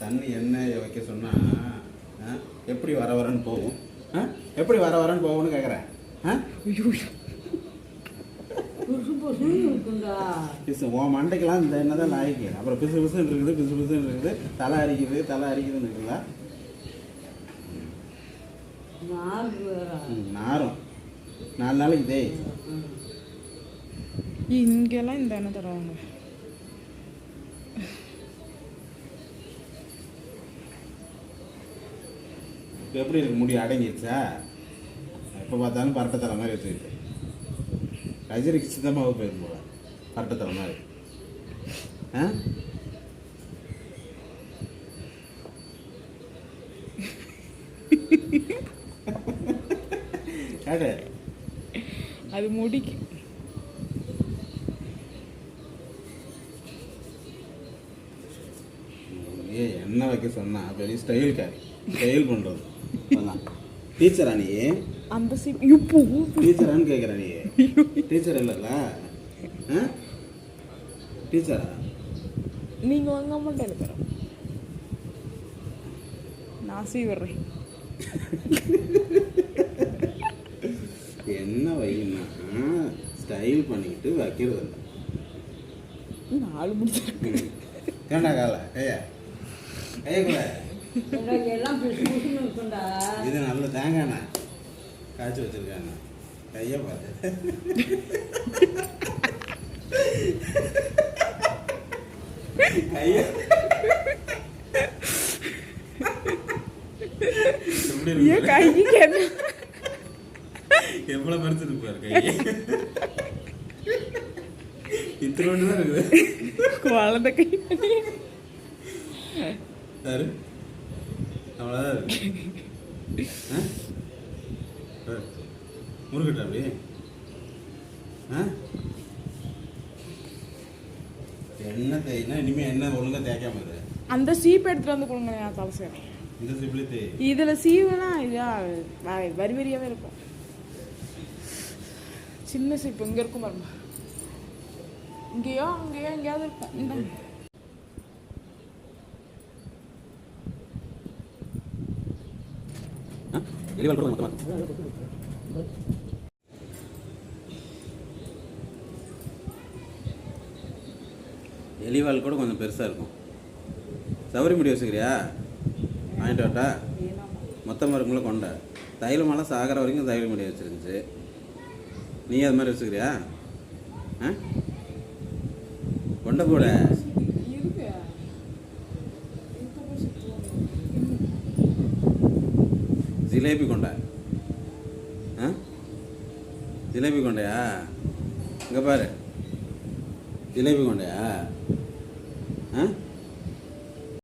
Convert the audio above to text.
தண்ணி எண்ணெய் வைக்க சொன்னா ஆ, எப்படி வர வரன்னு போகும்? எப்படி வர வரன்னு போகும்னு கேட்குறேன் புசு உன் மண்டைக்கெல்லாம் இந்த எண்ணெய் தான் லாய்க்கு. அப்புறம் பிசு பிசுன்னு இருக்குது பிசு பிசுன்னு இருக்குது. தலை அரிக்குது தலை அரிக்குதுன்னு இருக்குல்ல? நாரும் நாலு நாளைக்கு இதே. இங்கெல்லாம் இந்த எண்ணெய் தருவாங்க. எப்படி இருக்கு? முடி அடங்கிடுச்சா எப்போ பார்த்தாலும் பரட்டை தலை மாதிரி வச்சுக்கிட்டு கஜரிக்கு சித்தமாக போயிடும் போல பரட்டை தலை மாதிரி. ஆ? அது முடிக்கு. என்ன வைக்க சொன்னா பெரிய ஸ்டைல் காரி ஸ்டைல் பண்ணுறது அதான் டீச்சரா நீ அந்த சீப் இப்போ டீச்சரான்னு கேட்குற நீ டீச்சர் இல்லைல்ல? டீச்சரா நீங்க வாங்க மாட்டேன் இருக்கிறோம் நான் சீவிடுறேன். என்ன வைன்னா ஸ்டைல் பண்ணிக்கிட்டு வைக்கிறது இல்லை நாலு முடிச்சு ஏண்டா கால? கையா இது நல்ல தேங்காய் காய்ச்சி வச்சிருக்காங்க கையை பார்த்து. கையை? ஏன் கைக்கு என்ன எவ்வளவு பெருசு இருப்பாரு கை இத்தனோண்டு தான் இருக்குது. குழந்தை கை சாரு. அவ்வளோதான். முருகட்டா அப்படி? என்ன தேய்னா இனிமே என்ன ஒழுங்கா தேய்க்காம இரு. அந்த சீப் எடுத்துட்டு வந்து கொடுங்க நான் தலை செய்றேன். இந்த சிப்பிளி தேய். இதுல சீவுனா இதா வரி வரியாவே இருக்கும். சின்ன சீப்பு இங்க இருக்கும் பாருங்க. இங்கேயோ அங்கேயோ எங்கேயாவது இருக்கும். எலிவால் கூட மொத்தமாக எலிவால் கூட கொஞ்சம் பெருசாக இருக்கும். சௌரி முடி வச்சுக்கிறியா? வாங்கிட்டு வரட்டா? மொத்தமாக இருக்கும்ல கொண்ட. தைலமெல்லாம் சாகிற வரைக்கும் தைல முடி வச்சுருந்துச்சு. நீ அது மாதிரி வச்சுக்கிறியா? ஆ? கொண்ட போட இருக்கு இப்ப போய் சுத்துவாங்க. ஜிலேபி கொண்டை. ஆ? ஜிலேபி கொண்டையா? இங்கே பாரு. ஜிலேபி கொண்டையா? ஆ?